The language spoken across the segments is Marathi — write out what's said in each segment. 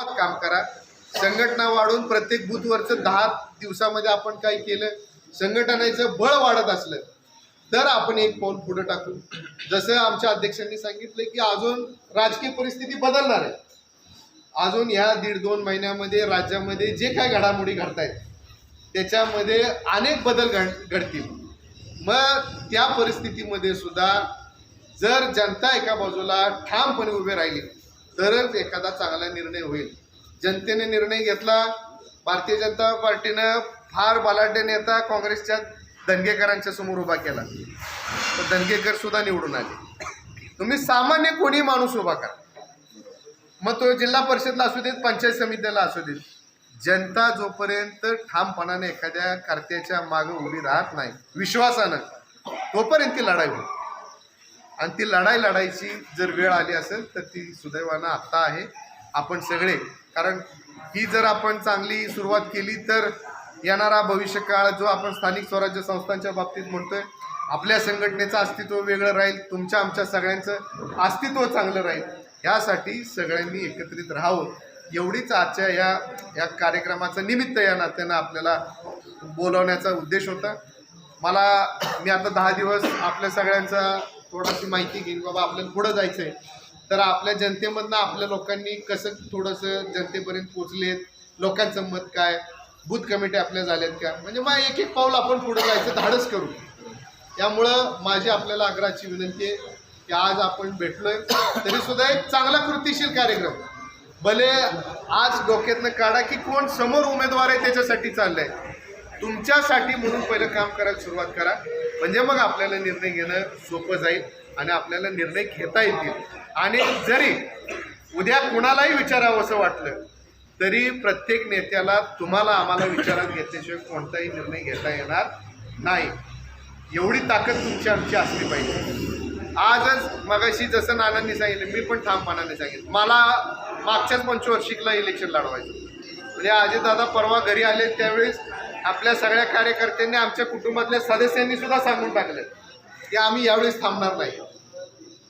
गावात काम करा. संघटना वाढून प्रत्येक बूथवरचं दहा दिवसामध्ये आपण काय केलं? संघटनेचं बळ वाढत असलं तर आपण एक पाऊल पुढे टाकू. जसं आमच्या अध्यक्षांनी सांगितलं की अजून राजकीय परिस्थिती बदलणार आहे. अजून ह्या दीड दोन महिन्यामध्ये राज्यामध्ये जे काय घडामोडी घडतायत त्याच्यामध्ये अनेक बदल घड घडतील. मग त्या परिस्थितीमध्ये सुद्धा जर जनता एका बाजूला ठामपणे उभे राहिली तरच एखादा चांगला निर्णय होईल. जनतेने निर्णय घेतला भारतीय जनता पार्टीनं फार बलाढ्य नेता काँग्रेसच्या दंगेकरांच्या समोर उभा केला. तर दंगेकर सुद्धा निवडून आले. तुम्ही सामान्य कोणी माणूस उभा करा. मग तो जिल्हा परिषदला असू देत पंचायत समितीला असू देत जनता जोपर्यंत ठामपणाने एखाद्या कर्त्याच्या मागे उभी राहत नाही विश्वासानं तोपर्यंत ती लढाई होईल. आणि ती लढाई लढायची जर वेळ आली असेल तर ती सुदैवानं आत्ता आहे. आपण सगळे कारण ही जर आपण चांगली सुरुवात केली तर येणारा भविष्यकाळ जो आपण स्थानिक स्वराज्य संस्थांच्या बाबतीत म्हणतोय आपल्या संघटनेचं अस्तित्व वेगळं राहील तुमच्या आमच्या सगळ्यांचं अस्तित्व चांगलं राहील. यासाठी सगळ्यांनी एकत्रित राहावं. एवढीच आजच्या या या कार्यक्रमाचं निमित्त या नात्यानं आपल्याला बोलवण्याचा उद्देश होता. मला मी आता दहा दिवस आपल्या सगळ्यांचा थोडीशी माहिती घेईन बाबा आपल्याला पुढं जायचं आहे तर आपल्या जनतेमधनं आपल्या लोकांनी कसं थोडंसं जनतेपर्यंत पोचलेत लोकांचं मत काय? बूथ कमिटी आपल्या झाल्यात का? म्हणजे मग एक एक पाऊल आपण पुढे जायचं धाडस करू. त्यामुळं माझी आपल्याला आग्रहाची विनंती आहे की आज आपण भेटलोय. तरी सुद्धा एक चांगला कृतीशील कार्यक्रम. भले आज डोक्यातनं काढा की कोण समोर उमेदवार आहे त्याच्यासाठी चाललंय. तुमच्यासाठी म्हणून पहिलं काम करायला सुरुवात करा. म्हणजे मग आपल्याला निर्णय घेणं सोपं जाईल आणि आपल्याला निर्णय घेता येतील. आणि जरी उद्या कुणालाही विचारावं असं वाटलं तरी प्रत्येक नेत्याला तुम्हाला आम्हाला विचारात घेतल्याशिवाय कोणताही निर्णय घेता येणार नाही. एवढी ताकद तुमची आमची असली पाहिजे. आजच मगाशी जसं नानांनी सांगितलं मी पण ठामपणाने सांगितलं मला मागच्याच पंचवार्षिकला इलेक्शन लढवायचं म्हणजे अजितदादा परवा घरी आले त्यावेळेस आपल्या सगळ्या कार्यकर्त्यांनी आमच्या कुटुंबातल्या सदस्यांनी सुद्धा सांगून टाकलं की आम्ही यावेळेस थांबणार नाही.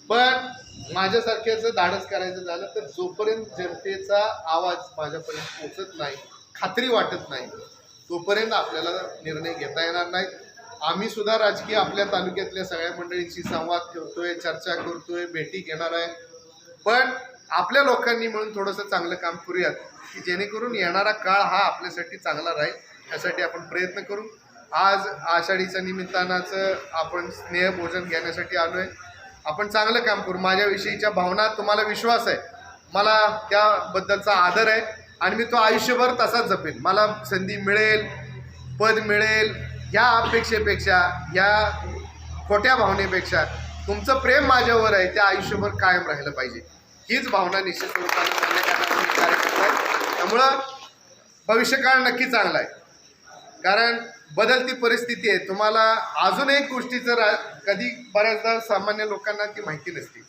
पण माझ्यासारख्याचं धाडस करायचं झालं तर जोपर्यंत जनतेचा आवाज माझ्यापर्यंत पोचत नाही खात्री वाटत नाही तोपर्यंत आपल्याला निर्णय घेता येणार नाही. आम्ही सुद्धा राजकीय आपल्या तालुक्यातल्या सगळ्या मंडळींशी संवाद ठेवतोय चर्चा करतोय भेटी घेणार आहे. पण आपल्या लोकांनी म्हणून थोडंसं चांगलं काम करूयात की जेणेकरून येणारा काळ हा आपल्यासाठी चांगला राहील. यासाठी आपण प्रयत्न करू. आज आषाढीच्या निमित्तानाचं आपण स्नेहभोजन घेण्यासाठी आलो आहे आपण चांगलं काम करू. माझ्याविषयीच्या भावना तुम्हाला विश्वास आहे. मला त्याबद्दलचा आदर आहे आणि मी तो आयुष्यभर तसाच जपेन. मला संधी मिळेल पद मिळेल या अपेक्षेपेक्षा या खोट्या भावनेपेक्षा तुमचं प्रेम माझ्यावर आहे ते आयुष्यभर कायम राहिलं पाहिजे. हीच भावना निश्चित स्वरूपाने त्यामुळं भविष्यकाळ नक्की चांगला आहे. कारण बदलती परिस्थिती आहे. तुम्हाला अजून एक गोष्टीचं रा कधी बऱ्याचदा सामान्य लोकांना ती माहिती नसते.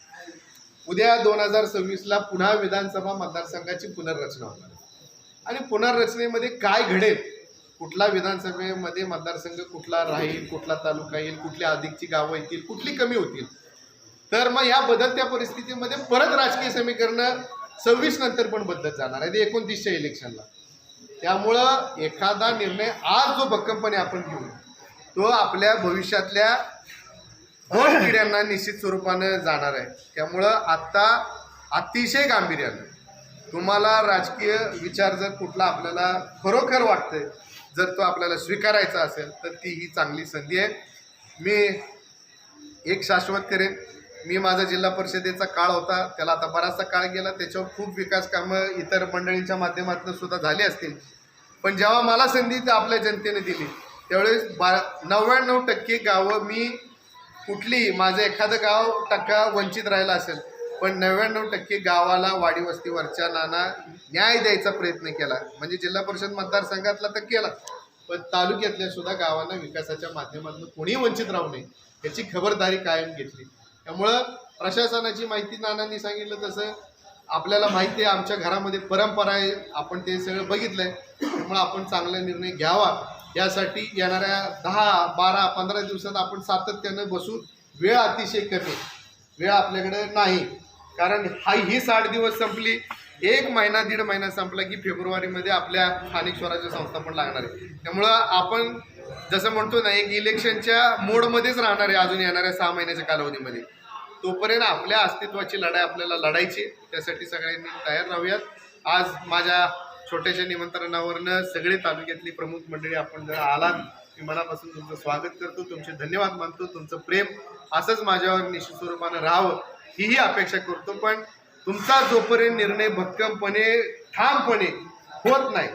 उद्या दोन हजार सव्वीसला पुन्हा विधानसभा मतदारसंघाची पुनर्रचना होणार आणि पुनर्रचनेमध्ये काय घडेल? कुठला विधानसभेमध्ये मतदारसंघ कुठला राहील कुठला तालुका येईल कुठल्या अधिकची गावं येतील कुठली कमी होतील? तर मग या बदलत्या परिस्थितीमध्ये परत राजकीय समीकरणं सव्वीस नंतर पण बदलत जाणार आहे ते एकोणतीसच्या इलेक्शनला त्यामुळं एखादा निर्णय आज जो भक्कमपणे आपण घेऊ तो आपल्या भविष्यातल्या दोन पिढ्यांना निश्चित स्वरूपानं जाणार आहे. त्यामुळं आत्ता अतिशय गांभीर्यानं तुम्हाला राजकीय विचार जर कुठला आपल्याला खरोखर वाटतंय जर तो आपल्याला स्वीकारायचा असेल तर ती ही चांगली संधी आहे. मी एक शाश्वत करेन मी माझा जिल्हा परिषदेचा काळ होता त्याला आता बराचसा काळ गेला त्याच्यावर खूप विकास कामं इतर मंडळींच्या माध्यमातून सुद्धा झाली असतील. पण जेव्हा मला संधी तर आपल्या जनतेने दिली. त्यावेळेस बा नव्याण्णव टक्के गावं मी कुठली माझं एखादं गाव टक्का वंचित राहिला असेल पण नव्याण्णव टक्के गावाला वाडी वस्तीवरच्या नाना न्याय द्यायचा प्रयत्न केला. म्हणजे जिल्हा परिषद मतदारसंघातला तर केला. पण तालुक्यातल्या सुद्धा गावांना विकासाच्या माध्यमातून कोणीही वंचित राहू नये याची खबरदारी कायम घेतली. त्यामुळं प्रशासनाची माहिती नानांनी सांगितलं तसं. आपल्याला माहिती आहे आमच्या घरामध्ये परंपरा आहे आपण ते सगळं बघितलं आहे त्यामुळं आपण चांगला निर्णय घ्यावा. यासाठी येणाऱ्या दहा बारा पंधरा दिवसात आपण सातत्यानं बसून वेळ अतिशय कमी. वेळ आपल्याकडे नाही. कारण हा ही साठ दिवस संपली. एक महिना दीड महिना संपला की फेब्रुवारीमध्ये आपल्या स्थानिक स्वराज्य संस्था पण लागणार आहे. त्यामुळं आपण जसं म्हणतो ना एक इलेक्शनच्या मोडमध्येच राहणार आहे अजून येणाऱ्या सहा महिन्याच्या कालावधीमध्ये. तोपर्यंत आपल्या अस्तित्वाची लढाई आपल्याला लढायची त्यासाठी सगळ्यांनी तयार राहूयात. आज माझ्या छोट्याशा निमंत्रणावरनं सगळे तालुक्यातली प्रमुख मंडळी आपण जर आलात मी मनापासून तुमचं स्वागत करतो तुमचे धन्यवाद मानतो तुमचं प्रेम असंच माझ्यावर निश्चित स्वरूपानं राहावं हीही अपेक्षा करतो. पण तुमचा जोपर्यंत निर्णय भक्कमपणे ठामपणे होत नाही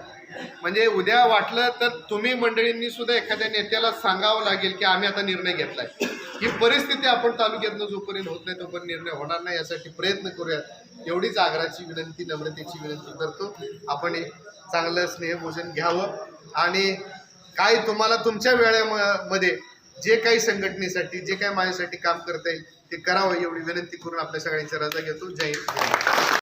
म्हणजे उद्या वाटलं तर तुम्ही मंडळींनी सुद्धा एखाद्या नेत्याला सांगावं लागेल की आम्ही आता निर्णय घेतलाय. ही परिस्थिती आपण तालुक्यातनं जोपर्यंत होत नाही तोपर्यंत निर्णय होणार नाही यासाठी प्रयत्न करूयात. एवढीच आग्राची विनंती नम्रतेची विनंती करतो. आपण एक चांगलं स्नेहभोजन घ्यावं. आणि काय तुम्हाला तुमच्या वेळेमध्ये जे काही संघटनेसाठी जे काही माझ्यासाठी काम करता येईल ते करावं एवढी विनंती करून आपल्या सगळ्यांची रजा घेतो. जय हिंद.